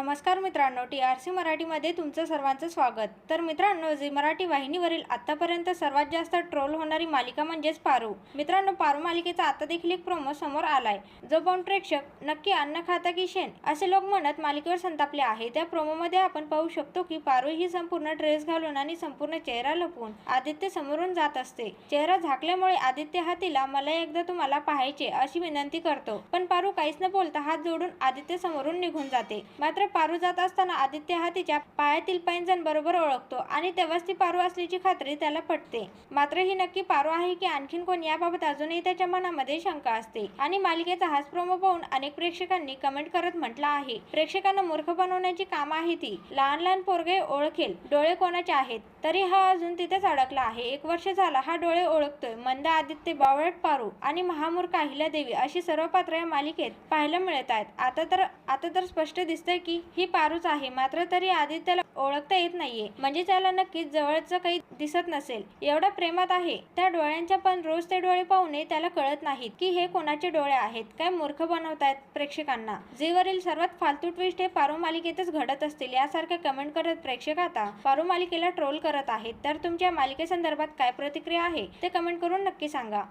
नमस्कार मित्रांनो T R C मराठीमध्ये तुमचं सर्वांचं स्वागत. तर मित्रांनो झी मराठी वाहिनीवरील आतापर्यंत सर्वात जास्त ट्रोल होणारी मालिका म्हणजेच पारू. मित्रांनो पारू मालिकेचा आता देखील एक प्रोमो समोर आलाय. जो पाहून प्रेक्षक नक्की अन्न खाता की शेण असे लोक म्हणत मालिकेवर संतापले आहे. त्या प्रोमोमध्ये आपण पाहू शकतो की पारू ही संपूर्ण ड्रेस घालून आणि संपूर्ण चेहरा लपवून आदित्य समोरून जात असते. चेहरा झाकल्यामुळे आदित्य हा तिला मला एकदा तुम्हाला पाहायचे अशी विनंती करतो. पण पारू काहीच न बोलता हात जोडून आदित्य समोरून निघून जाते. मात्र पारू जात असताना आदित्य हा तिच्या पायातील पैंजण बरोबर ओळखतो आणि तेव्हाच ती पारू असल्याची खात्री त्याला पटते. मात्र ही नक्की पारू आहे की आणखीन कोण याबाबत अजूनही त्याच्या मनामध्ये शंका असते. आणि मालिकेचा हाच प्रोमो पाहून अनेक प्रेक्षकांनी कमेंट करत म्हटलं आहे. प्रेक्षकांना मूर्ख बनवण्याची काम आहे ती. लहान लहान पोरगे ओळखेल. डोळे कोणाचे आहेत? तरी हा अजून तिथेच अडकला आहे. एक वर्ष झाला हा डोळे ओळखतोय. मंद आदित्य बावळट पारू आणि महामूर्ख अहिल्या देवी अशी सर्व पात्र या मालिकेत पाहायला मिळत आहेत. आता तर आता तर स्पष्ट दिसतंय की ही पारूच आहे. मात्र तरी आदित्यला ओळखता येत नाहीये. म्हणजे त्याला नक्कीच जवळचं काही दिसत नसेल. एवढा प्रेमात आहे. त्या डोळ्यांच्या पण रोज ते डोळे पाहूनही त्याला कळत नाहीत की हे कोणाचे डोळे आहेत. काय मूर्ख बनवतायत प्रेक्षकांना? जीवरील सर्वात फालतू ट्विस्ट हे पारू मालिकेतच घडत असतील यासारखे कमेंट करत प्रेक्षक आता पारू मालिकेला ट्रोल कर करत आहेत. तर तुमच्या मालिकेसंदर्भात काय प्रतिक्रिया आहे ते कमेंट करून नक्की सांगा.